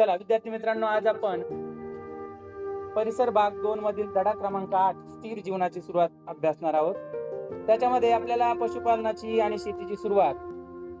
चला विद्यार्थी मित्रांनो आज आपण परिसर भाग दोन मधील धडा क्रमांक आठ स्थिर जीवनाची सुरुवात अभ्यासणार आहोत. त्याच्यामध्ये आपल्याला पशुपालनाची आणि शेतीची सुरुवात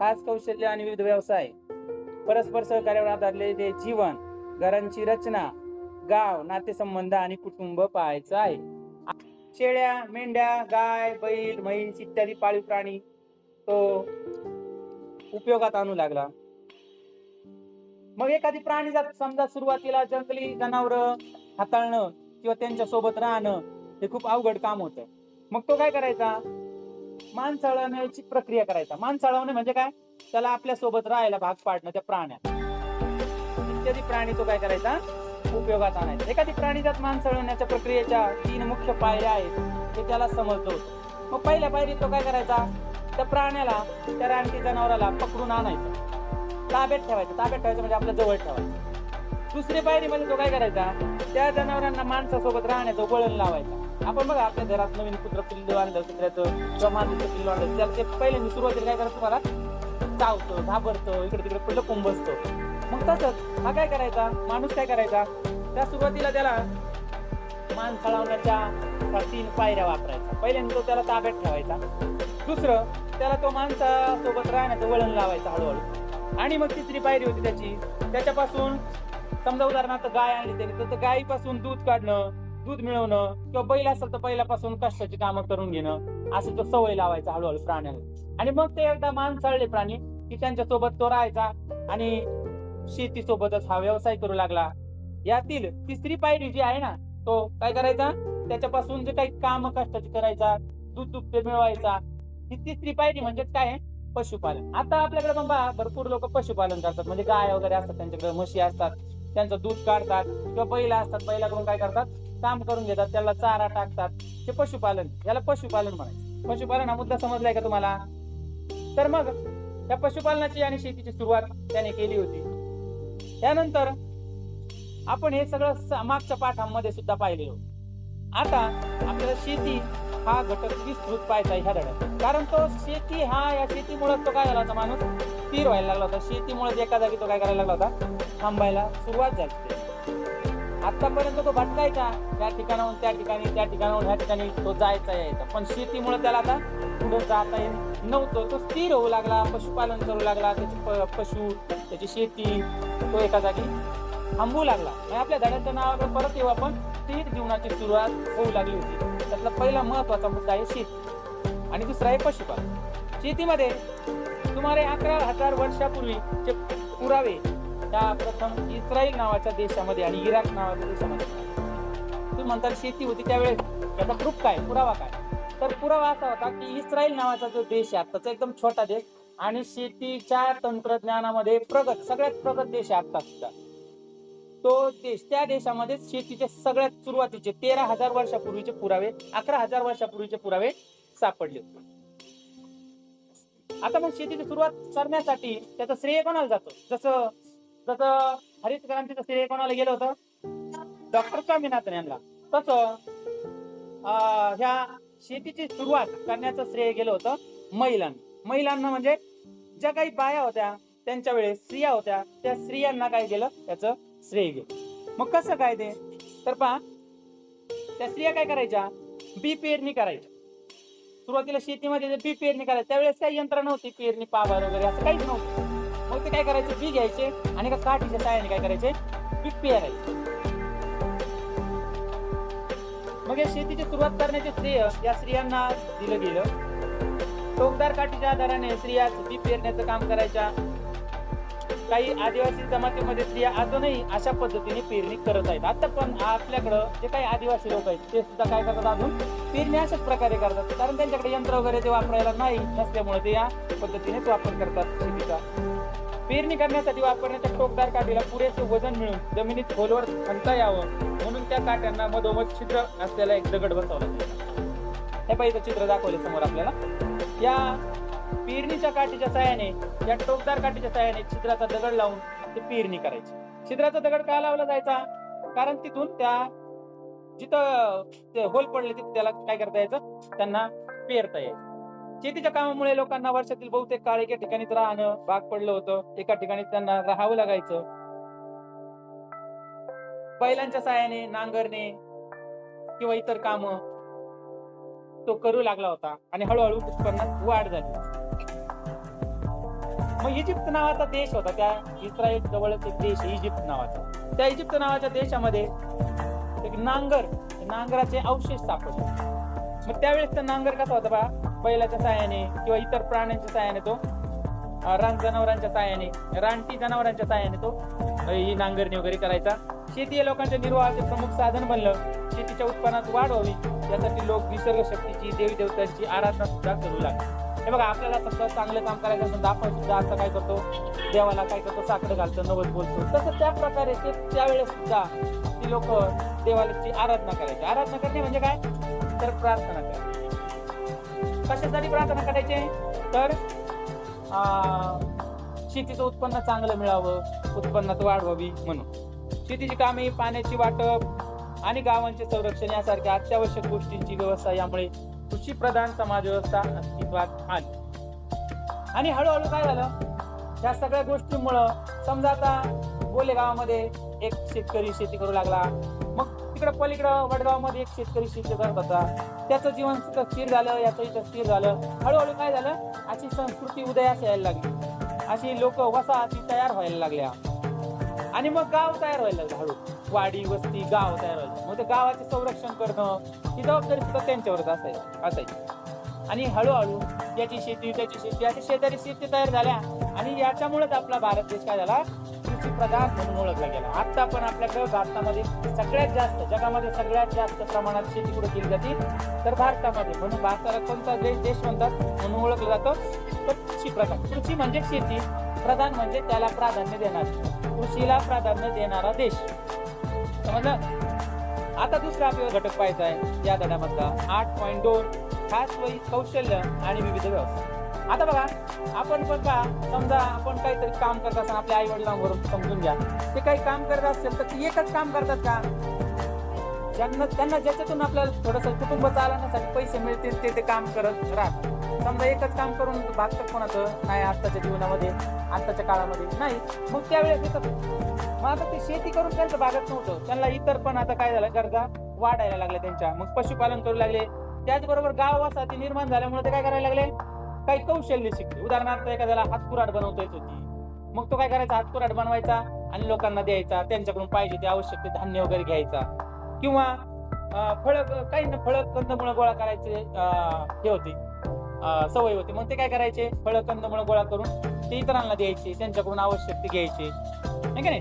खास कौशल्य आणि विविध व्यवसाय परस्पर सहकार्यावर आधारलेले जीवन घरांची रचना गाव नातेसंबंध आणि कुटुंब पाहायचं आहे. शेळ्या मेंढ्या गाय बैल म्हैस इत्यादी पाळीव प्राणी तो उपयोगात आणू लागला. मग एखादी प्राणी जात समजा सुरुवातीला जंगली जनावर हाताळणं किंवा त्यांच्यासोबत राहणं हे खूप अवघड काम होतं. मग तो काय करायचा? माणसाळवण्याची प्रक्रिया करायचा. माणसाळवणे म्हणजे काय? त्याला आपल्यासोबत राहायला भाग पाडणं त्या प्राण्यात. इत्यादी प्राणी तो काय करायचा? उपयोगात आणायचा. एखादी प्राणीजात माणसाळवण्याच्या प्रक्रियेच्या तीन मुख्य पायऱ्या आहेत ते त्याला समजतो. होतं. मग पहिल्या पायरीत तो काय करायचा? त्या प्राण्याला त्या रानटी जनावराला पकडून आणायचं. ताब्यात ठेवायचं. ताब्यात ठेवायचं म्हणजे आपल्या जवळ ठेवायचं. दुसरी पायरीमध्ये म्हणजे तो काय करायचा? त्या जनावरांना माणसासोबत राहण्याचं वळण लावायचा. आपण बघा आपल्या घरात नवीन कुत्र पिल्लू आणलं कुत्र्याचं किंवा माणसाचं पिल्लू आणलं त्याला ते पहिल्यांदा सुरुवातीला काय करायचं तुम्हाला? चावतो घाबरतो इकडे तिकडे पडलं कोंब बसतो मग तसंच हा काय करायचा? माणूस काय करायचा? त्या सुरुवातीला त्याला मान चढवण्याच्या तीन पायऱ्या वापरायचा पहिल्यांदा तो त्याला ताब्यात ठेवायचा. दुसरं त्याला तो माणसासोबत राहण्याचं वळण लावायचं हळूहळू. आणि मग तिसरी पायरी होती त्याची. त्याच्यापासून समजा उदाहरणार्थ गाय आणली त्याने तर गायीपासून दूध काढणं दूध मिळवणं किंवा बैल असेल तर पहिल्यापासून कष्टाची कामं करून घेणं असं तो सवय लावायचा हळूहळू प्राण्याला. आणि मग ते एकदा मान चालले प्राणी की त्यांच्यासोबत तो राहायचा आणि शेती सोबतच हा व्यवसाय करू लागला. यातील तिसरी पायरी जी आहे ना तो काय करायचा? त्याच्यापासून जे काही काम कष्टाची करायचा दूध दुपते मिळवायचा. ही तिसरी पायरी म्हणजे काय आहे? पशुपालन. आता आपल्याकडे पण पहा भरपूर लोक पशुपालन करतात. म्हणजे गाय वगैरे असतात त्यांच्याकडे म्हशी असतात त्यांचं दूध काढतात किंवा बैला असतात बैलाकडून काय करतात? काम करून घेतात त्याला चारा टाकतात. हे पशुपालन याला पशुपालन म्हणायचं. पशुपालन हा मुद्दा समजलाय का तुम्हाला? तर मग त्या पशुपालनाची आणि शेतीची सुरुवात त्याने केली होती. त्यानंतर आपण हे सगळं मागच्या पाठांमध्ये सुद्धा पाहिले होते. आता आपल्याला शेती हा घटक विस्तृत पाहायचा आहे ह्या धड्यात. कारण तो शेती हा या शेतीमुळे तो काय झाला होता माणूस? स्थिर व्हायला लागला होता. शेतीमुळे एका जागी तो काय करायला लागला होता? थांबायला सुरुवात झाली आतापर्यंत तो भटकायचा. त्या ठिकाणाहून त्या ठिकाणी त्या ठिकाणाहून ह्या ठिकाणी तो जायचा यायचा. पण शेतीमुळे त्याला आता पुढे जाता येत नव्हतं. तो स्थिर होऊ लागला पशुपालन करू लागला त्याची प- पशु त्याची शेती तो एका जागी थांबू लागला. आणि आपल्या धड्याच्या नावाकडे परत येऊ आपण. स्थिर जीवनाची सुरुवात होऊ लागली होती. त्यातला पहिला महत्त्वाचा मुद्दा आहे शेती. आणि दुसरा आहे पशुपालन. शेतीमध्ये सुमारे अकरा हजार वर्षापूर्वीचे पुरावे त्या प्रथम इस्रायल नावाच्या देशामध्ये आणि इराक नावाच्या देशामध्ये. तुम्ही म्हणता शेती होती त्यावेळेस. त्याचा प्रूफ काय? पुरावा काय? तर पुरावा असा होता की इस्रायल नावाचा जो देश आहे आत्ताचा एकदम छोटा देश आणि शेतीच्या तंत्रज्ञानामध्ये प्रगत सगळ्यात प्रगत देश आहे आत्ता सुद्धा तो देश त्या देशामध्ये शेतीचे सगळ्यात सुरुवातीचे तेरा हजार वर्षापूर्वीचे पुरावे अकरा हजार वर्षापूर्वीचे पुरावे सापडले आता मग शेतीची सुरुवात करण्यासाठी त्याचं श्रेय कोणाला जातो? जसं जसं हरित क्रांतीचं श्रेय कोणाला गेलं होतं? डॉक्टर स्वामीनाथन यांना. तसं अं, ह्या शेतीची सुरुवात करण्याचं श्रेय गेलं होतं महिलांना. महिलांना म्हणजे ज्या काही बाया होत्या त्यांच्या वेळेस स्त्रिया होत्या त्या स्त्रियांना काय केलं? त्याचं श्रेय घे मग कसं काय ते? तर पहा त्या स्त्रिया काय करायच्या? बी पेरणी करायच्या. सुरुवातीला शेतीमध्ये बी पेरणी करायचं त्यावेळेस काही यंत्र नव्हती पेरणी पावर वगैरे असं काहीच नव्हतं. मग ते काय करायचे? बी घ्यायचे आणि एका काठीच्या सायाने काय करायचे? बी पेरायचे. मग या शेतीची सुरुवात करण्याचे श्रेय या स्त्रियांना दिलं गेलं. टोकदार काठीच्या आधाराने स्त्रिया बी पेरण्याचं काम करायच्या. काही आदिवासी जमातीमध्ये स्त्रिया अजूनही अशा पद्धतीने पेरणी करत आहेत. आता पण आपल्याकडं जे काही आदिवासी लोक आहेत ते सुद्धा काय करतात अजून? पेरणी अशाच प्रकारे करतात. कारण त्यांच्याकडे यंत्र वगैरे ते वापरायला नाही नसल्यामुळे ते या पद्धतीनेच वापर करतात शेतीचा. पेरणी करण्यासाठी वापरण्याच्या टोकदार काठीला पुरेसे वजन मिळून जमिनीत खोलवर खणता यावं म्हणून त्या काट्यांना मधोमध छिद्र असलेला एक दगड बसवला हे पाहिजे चित्र दाखवले समोर आपल्याला. या पेरणीच्या काठीच्या साह्याने या टोकदार काठीच्या साह्याने छिद्राचा दगड लावून ते पेरणी करायची. छिद्राचा दगड का लावला जायचा? कारण तिथून त्या जिथं होल पडले तिथे त्याला काय करता यायचं? त्यांना पेरता यायचं. शेतीच्या कामामुळे लोकांना वर्षातील बहुतेक काळ एका ठिकाणीच राहणं भाग पडलं होतं. एका ठिकाणी त्यांना राहावं लागायचं. बैलांच्या साहाय्याने नांगरणे किंवा इतर काम तो करू लागला होता आणि हळूहळू उत्पन्नात वाढ झाली. मग इजिप्त नावाचा देश होता त्या. इस्रायल जवळच एक देश इजिप्त नावाचा. त्या इजिप्त नावाच्या देशामध्ये एक नांगर नांगराचे अवशेष सापडले मग त्यावेळेस तर नांगर कसा होता बा? बैलाच्या साह्याने किंवा इतर प्राण्यांच्या साह्याने तो रान जनावरांच्या साह्याने रानटी जनावरांच्या साह्याने तो ही नांगरणी वगैरे करायचा. शेती हे लोकांच्या निर्वाहाचे प्रमुख साधन बनलं. शेतीच्या उत्पन्नात वाढ व्हावी यासाठी लोक निसर्ग शक्तीची देवी देवतांची आराधना सुद्धा करू लागले. हे बघा आपल्याला समजा चांगलं काम करायचं असेल तर आपण सुद्धा असं काय करतो? देवाला काय करतो? साकडं घालतो नवस बोलतो. तसं त्या प्रकारे ते त्यावेळेस सुद्धा ती लोक देवाची आराधना करायची. आराधना करणे म्हणजे काय? तर प्रार्थना करायची कशासाठी प्रार्थना करायचे? तर शेतीचं उत्पन्न चांगलं मिळावं उत्पन्नात वाढ व्हावी म्हणून. शेतीची कामे पाण्याची वाटप आणि गावांचे संरक्षण यासारख्या अत्यावश्यक गोष्टींची व्यवस्था यामुळे कृषीप्रधान समाजव्यवस्था अस्तित्वात आली. आणि हळूहळू काय झालं? या सगळ्या गोष्टींमुळं समजा आता बोले गावामध्ये एक शेतकरी शेती करू लागला. मग तिकडं पलीकडं वडगावमध्ये एक शेतकरी शेती करत होता. त्याचं जीवन स्थिर झालं याचं इथं स्थिर झालं. हळूहळू काय झालं? अशी संस्कृती उदयास यायला लागली. अशी लोक वसाहती तयार व्हायला लागल्या. आणि मग गाव तयार व्हायला लागलं हळू. वाडी वस्ती गाव तयार व्हायला मग ते गावाचे संरक्षण करणं ही जबाबदारी सुद्धा त्यांच्यावरच असायची असायची. आणि हळूहळू याची शेती त्याची शेती अशी शेजारी शेती तयार झाल्या आणि याच्यामुळेच आपला भारत देश काय झाला? कृषी प्रधान म्हणून ओळखला गेला. आत्ता पण आपल्याकडे भारतामध्ये सगळ्यात जास्त जगामध्ये सगळ्यात जास्त प्रमाणात शेती कुठे केली जाते? तर भारतामध्ये. म्हणून भारताला कोणता देश देश म्हणतात? म्हणून ओळखलं जातं तर कृषी प्रधान कृषी म्हणजे शेती. प्रधान म्हणजे त्याला प्राधान्य देणार. कृषीला प्राधान्य देणारा देश. समजलं? आता दुसरा आपल्याला घटक पाहायचा आहे. या धड्यामधला आठ पॉईंट दोन खास वही कौशल्य आणि विविध व्यवसाय आता बघा आपण पण का समजा आपण काहीतरी काम करत असताना आपल्या आई वडिलांवरून समजून घ्या. ते काही काम करत असेल तर ते एकच काम करतात का? ज्यांना त्यांना ज्याच्यातून आपल्याला थोडस कुटुंब चालवण्यासाठी पैसे मिळतील ते ते काम करत राहतात. समजा एकच काम करून भागतं कोणाचं? नाही आत्ताच्या जीवनामध्ये आत्ताच्या काळामध्ये. नाही मग त्यावेळेस मग आता ते शेती करून त्यांचं भागत नव्हतं. त्यांना इतर पण आता काय झालं? गरजा वाढायला लागल्या त्यांच्या. मग पशुपालन करू लागले. त्याचबरोबर गाव वसाहती निर्माण झाल्यामुळे ते काय करायला लागले? काही कौशल्य शिकले. उदाहरणार्थ एखाद्याला हातकुराट बनवता येत होती. मग तो काय करायचा? हातकुराट बनवायचा आणि लोकांना द्यायचा. त्यांच्याकडून पाहिजे ते आवश्यक ते धान्य वगैरे घ्यायचा. किंवा फळ काही ना फळ कंदमुळं गोळा करायचे हे होते. सवय होती. मग ते काय करायचे? फळ कंदमुळं गोळा करून ते इतरांना द्यायचे. त्यांच्याकडून आवश्यक ते घ्यायचे. का नाही?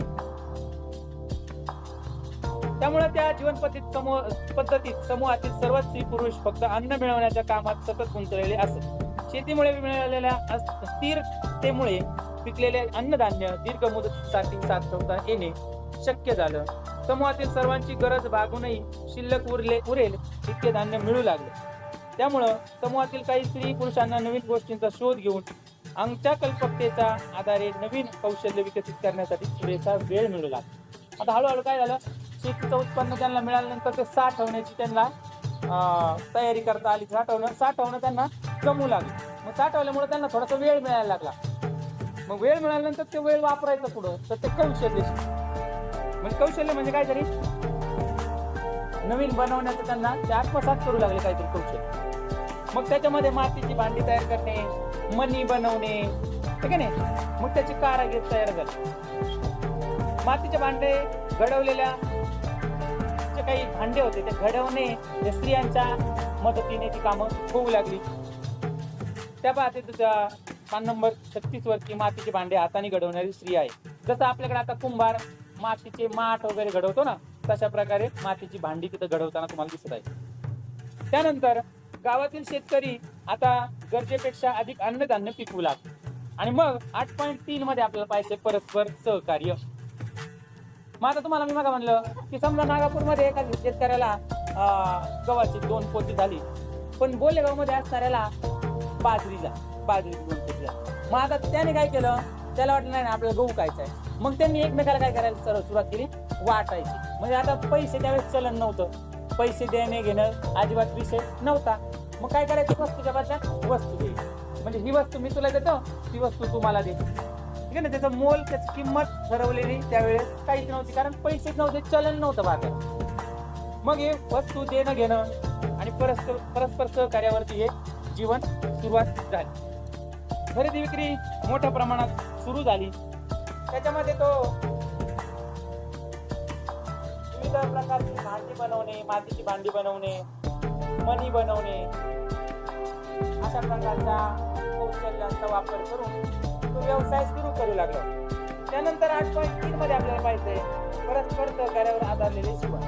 त्यामुळे त्या जीवन पद्धतीत समूह पद्धतीत समूहातील सर्व स्त्री पुरुष फक्त अन्न मिळवण्याच्या कामात सतत गुंतलेले असत. शेतीमुळे मिळालेल्या स्थिरतेमुळे पिकलेले अन्नधान्य दीर्घ मुदतीसाठी साठवता येणे शक्य झालं. समूहातील सर्वांची गरज भागूनही शिल्लक उरले उरेल इतके धान्य मिळू लागले. त्यामुळं समूहातील काही स्त्री पुरुषांना नवीन गोष्टींचा शोध घेऊन आमच्या कल्पकतेचा आधारे नवीन कौशल्य विकसित करण्यासाठी पुरेसा वेळ मिळू लागला आता हळूहळू काय झालं? शेतीचं उत्पन्न त्यांना मिळाल्यानंतर ते साठवण्याची त्यांना तयारी करता आली. साठवणं साठवणं त्यांना जमू लागलं. मग साठवल्यामुळे त्यांना थोडासा वेळ मिळायला लागला. मग वेळ मिळाल्यानंतर ते वेळ वापरायचं पुढं तर ते कौशल्य म्हणजे कौशल्य म्हणजे काय तरी नवीन बनवण्याचं त्यांना ते आत्मसात करू लागले काहीतरी कौशल्य. मग त्याच्यामध्ये मातीची भांडी तयार करणे मणी बनवणे ठीक आहे नाही मग त्याची कारागीर तयार झाली मातीचे भांडे घडवलेल्या जे काही भांडे होते ते घडवणे हे स्त्रियांच्या मदतीने ती कामं होऊ लागली. त्या बाबतीत पान नंबर छत्तीस वरती मातीचे भांडे हाताने घडवणारी स्त्री आहे. जसं आपल्याकडे आता कुंभार मातीचे माठ वगैरे घडवतो ना तशा प्रकारे मातीची भांडी तिथं घडवताना तुम्हाला दिसत आहे. त्यानंतर गावातील शेतकरी आता गरजेपेक्षा अधिक अन्नधान्य पिकवू लागतो आणि मग आठ पॉईंट तीन मध्ये आपल्याला पाहिजे परस्पर सहकार्य. मग आता तुम्हाला मी मागा म्हणलं की समजा नागापूरमध्ये एखाद्या शेतकऱ्याला अं, गव्हाची दोन पोती झाली. पण बोलेगावमध्ये असणाऱ्याला बाजरी जा बाजरी दोन पोती झाली. मग आता त्याने काय केलं? त्याला वाटलं नाही ना आपल्याला गहू खायचा आहे मग त्यांनी एकमेकाला काय करायला सुरुवात केली? वाटायची. म्हणजे आता पैसे त्यावेळेस चलन नव्हतं. पैसे देणे घेणं अजिबात विषय नव्हता. मग काय करायचं? वस्तूच्या बदल्यात वस्तू दे म्हणजे ही वस्तू मी तुला देतो ती वस्तू तुम्हाला देतो ठीक आहे ना? त्याचं मोल त्याची किंमत ठरवलेली त्यावेळेस काहीच नव्हती कारण पैसेच नव्हते चलन नव्हतं बाजारात मग हे वस्तू देणं घेणं आणि परस्पर परस्पर सहकार्यावरती हे जीवन सुरुवात झाली. खरेदी विक्री मोठ्या प्रमाणात सुरू झाली. त्याच्यामध्ये तो विविध प्रकारची भांडी बनवणे मातीची भांडी बनवणे मणी बनवणे अशा प्रकारचा कौशल्यांचा वापर करून तो व्यवसाय सुरू करू लागला. त्यानंतर आठ पॉईंट तीन मध्ये आपल्याला पाहिजे परस्पर सहकार्यावर आधारलेले शिवण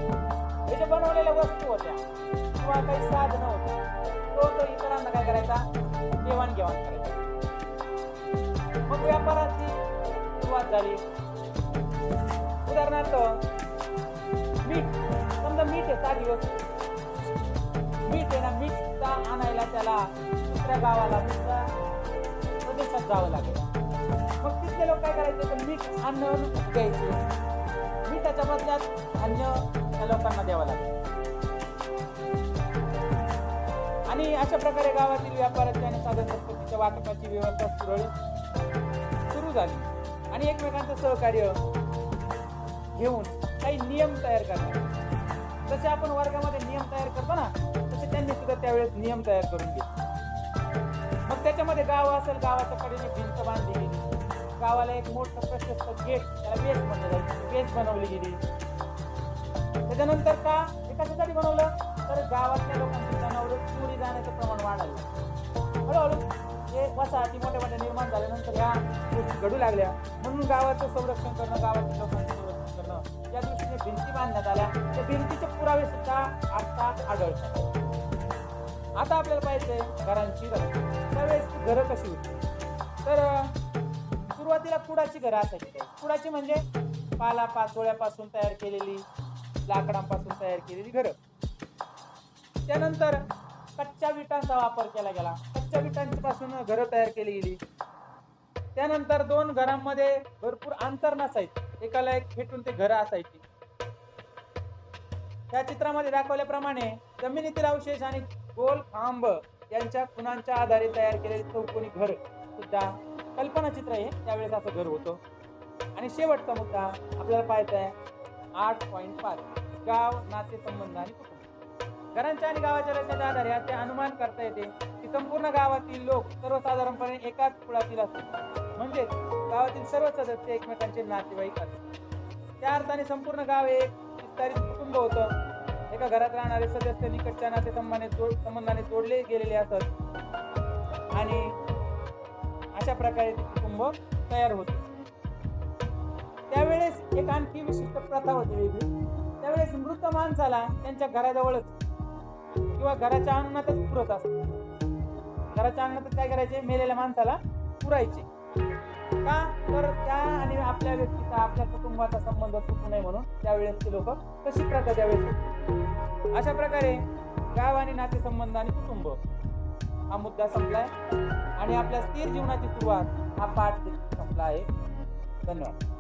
हे जे बनवलेल्या वस्तू होत्या किंवा काही साधनं होती तो तो इतरांना काय करायचा? देवाणघेवाण करायचा. मग व्यापाराची सुरुवात झाली. उदाहरणार्थ मीठ समजा मीठ आहे साधी दिवस मीठ आहे ना मीठ आणायला त्याला दुसऱ्या गावाला दुसऱ्या प्रदेशात जावं लागेल मग तिथले लोक काय करायचे तर मीठ अन्न द्यायचे मिठाच्या बदल्यात अन्न त्या लोकांना द्यावं लागेल आणि अशा प्रकारे गावातील व्यापाराची आणि साधन संस्कृतीच्या वाटपाची व्यवस्था सुरळीत सुरू झाली आणि एकमेकांचं सहकार्य घेऊन काही नियम तयार करणार जसे आपण वर्गामध्ये नियम तयार करतो ना तसे त्यांनी सुद्धा त्यावेळेस नियम तयार करून घेतले. मग त्याच्यामध्ये गाव असेल गावाच्या कडेने भिंत बांधली गेली. गावाला एक मोठं प्रशस्त गेट त्याला बेस म्हणलं बेस बनवली गेली. त्याच्यानंतर का हे कशासाठी बनवलं तर गावातल्या लोकांच्या जनावर चोरी जाण्याचं प्रमाण वाढलं हळूहळू हे वसाहती मोठ्या मोठ्या निर्माण झाल्यानंतर ह्या गोष्टी घडू लागल्या. म्हणून गावाचं संरक्षण करणं गावातील लोकांचं भिंती बांधण्यात आल्या. त्या भिंतीचे पुरावे सुद्धा आता आढळतात. आता आपल्याला पाहिजे घरांची रचना त्यावेळेस ती घरं कशी होती? तर सुरुवातीला कुडाची घरं असायची कुडाची म्हणजे पाला पाचोळ्यापासून तयार केलेली लाकडांपासून तयार केलेली घरं. त्यानंतर कच्च्या विटांचा वापर केला गेला. कच्च्या विटांपासून घरं तयार केली गेली. त्यानंतर दोन घरांमध्ये भरपूर अंतर नसायचं. एकाला एक फेटून ते घरं असायची. या चित्रामध्ये दाखवल्याप्रमाणे जमिनीतील अवशेष आणि गोल खांब यांच्या खुणांच्या आधारे तयार केलेले चौकोनी घर सुद्धा कल्पना चित्र आहे. त्यावेळेस असं घर होतं. आणि शेवटचा मुद्दा आपल्याला पाहायचा आहे. आठ पॉईंट पाच. गाव नाते संबंध आणि कुटुंब. घरांच्या आणि गावाच्या रचनेच्या आधारे असे अनुमान करता येते की संपूर्ण गावातील लोक सर्वसाधारणपणे एकाच कुळातील असतात. म्हणजेच गावातील सर्व सदस्य एकमेकांचे नातेवाईक असतात. त्या अर्थाने संपूर्ण गाव एक विस्तारित कुटुंब होतं. एका घरात राहणारे सदस्य निकटच्या नाते संबंधाने जोड संबंधाने जोडले गेलेले असत. आणि अशा प्रकारे ते कुटुंब तयार होते. त्यावेळेस एक आणखी विशिष्ट प्रथा होती वेगळी. त्यावेळेस मृत माणसाला त्यांच्या घराजवळच किंवा घराच्या अंगणातच पुरत असत. घराच्या अंगणातच काय करायचे? मेलेल्या माणसाला पुरायचे. का? तर त्या आणि आपल्या व्यक्तीचा आपल्या कुटुंबाचा संबंध चुकू नये म्हणून त्यावेळेस ते लोक कशी प्रकार त्यावेळेस अशा प्रकारे गाव आणि नातेसंबंध आणि कुटुंब हा मुद्दा संपलाय. आणि आपल्या स्थिर जीवनाची सुरुवात हा पाठ संपला आहे. धन्यवाद.